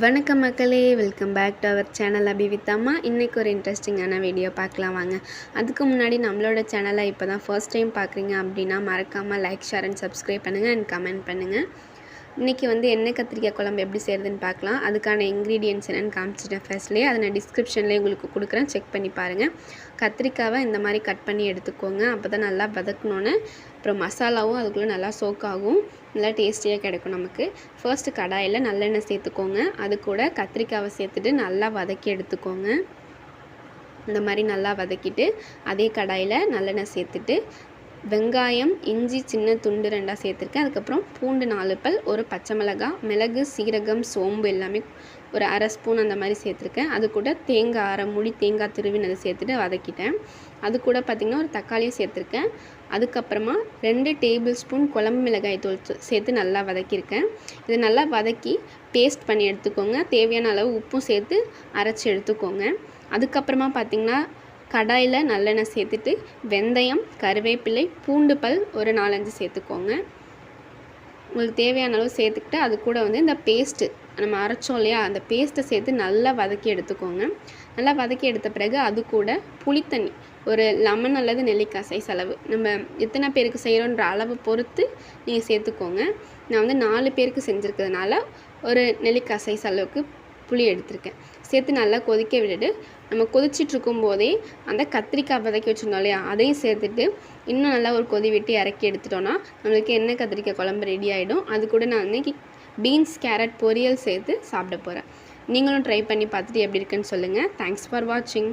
வணக்கம் மக்களே welcome back to our channel அபிவித்தம்மா இன்றைக்கி ஒரு இன்ட்ரெஸ்டிங்கான வீடியோ பார்க்கலாம் வாங்க. அதுக்கு முன்னாடி நம்மளோட சேனலை இப்போ தான் ஃபர்ஸ்ட் டைம் பார்க்குறீங்க அப்படின்னா மறக்காமல் லைக் ஷேர் அண்ட் சப்ஸ்கிரைப் பண்ணுங்கள் அண்ட் கமெண்ட் பண்ணுங்கள் இன்றைக்கி வந்து எண்ணெய் கத்திரிக்காய் குழம்பு எப்படி செய்கிறதுன்னு பார்க்கலாம். அதுக்கான இன்க்ரீடியன்ஸ் என்னென்னு காமிச்சிட்டேன் ஃபர்ஸ்ட்லேயே அதை நான் டிஸ்கிரிப்ஷன்லேயே உங்களுக்கு கொடுக்குறேன். செக் பண்ணி பாருங்கள் கத்திரிக்காவை இந்த மாதிரி கட் பண்ணி எடுத்துக்கோங்க. அப்போ தான் நல்லா வதக்கணுன்னு அப்புறம் மசாலாவும் அதுக்குள்ளே நல்லா சோக் ஆகும். நல்லா டேஸ்டியாக கிடைக்கும் நமக்கு. ஃபர்ஸ்ட்டு கடாயில் நல்லெண்ணெய் சேர்த்துக்கோங்க. அது கூட கத்திரிக்காவை சேர்த்துட்டு நல்லா வதக்கி எடுத்துக்கோங்க. இந்த மாதிரி நல்லா வதக்கிட்டு அதே கடாயில் நல்லெண்ணெய் சேர்த்துட்டு வெங்காயம் இஞ்சி சின்ன துண்டு ரெண்டாக சேர்த்துருக்கேன். அதுக்கப்புறம் பூண்டு நாலு பல் ஒரு பச்சை மிளகாய் மிளகு சீரகம் சோம்பு எல்லாமே ஒரு அரை ஸ்பூன் அந்த மாதிரி சேர்த்துருக்கேன். அது கூட தேங்காய் அரை முடி தேங்காய் திருவினதை சேர்த்துட்டு வதக்கிட்டேன். அது கூட பார்த்திங்கன்னா ஒரு தக்காளியும் சேர்த்துருக்கேன். அதுக்கப்புறமா ரெண்டு டேபிள் ஸ்பூன் குழம்பு மிளகாய் தூள் சேர்த்து நல்லா வதக்கியிருக்கேன். இதை நல்லா வதக்கி பேஸ்ட் பண்ணி எடுத்துக்கோங்க. தேவையான அளவு உப்பும் சேர்த்து அரைச்சி எடுத்துக்கோங்க. அதுக்கப்புறமா பார்த்திங்கன்னா கடாயில் நல்லெண்ணெய் சேர்த்துட்டு வெந்தயம் கருவேப்பிலை பூண்டு பல் ஒரு நாலஞ்சு சேர்த்துக்கோங்க. உங்களுக்கு தேவையான அளவு சேர்த்துக்கிட்டு அது கூட வந்து இந்த பேஸ்ட்டு நம்ம அரைச்சோம் இல்லையா அந்த பேஸ்ட்டை சேர்த்து நல்லா வதக்கி எடுத்துக்கோங்க. நல்லா வதக்கி எடுத்த பிறகு அது கூட புளித்தண்ணி ஒரு லெமன் அல்லது நெல்லிக்காய் சைஸ் அளவு. நம்ம எத்தனை பேருக்கு செய்கிறோன்ற அளவு பொறுத்து நீங்கள் சேர்த்துக்கோங்க. நான் வந்து நாலு பேருக்கு செஞ்சுருக்கிறதுனால ஒரு நெல்லிக்காய் சைஸ் அளவுக்கு புளி எடுத்திருக்கேன். சேர்த்து நல்லா கொதிக்க விட்டுட்டு நம்ம கொதிச்சிட்ருக்கும் போதே அந்த கத்திரிக்காய் வதக்கி வச்சுருந்தோம் இல்லையா? அதையும் சேர்த்துட்டு இன்னும் நல்லா ஒரு கொதி விட்டு இறக்கி எடுத்துட்டோன்னா நம்மளுக்கு என்ன கத்திரிக்காய் குழம்பு ரெடி ஆகிடும் அது கூட நான் இன்றைக்கி பீன்ஸ் கேரட் பொரியல் சேர்த்து சாப்பிட போகிறேன் நீங்களும் ட்ரை பண்ணி பார்த்துட்டு எப்படி இருக்குன்னு சொல்லுங்கள் தேங்க்ஸ் ஃபார் வாட்சிங்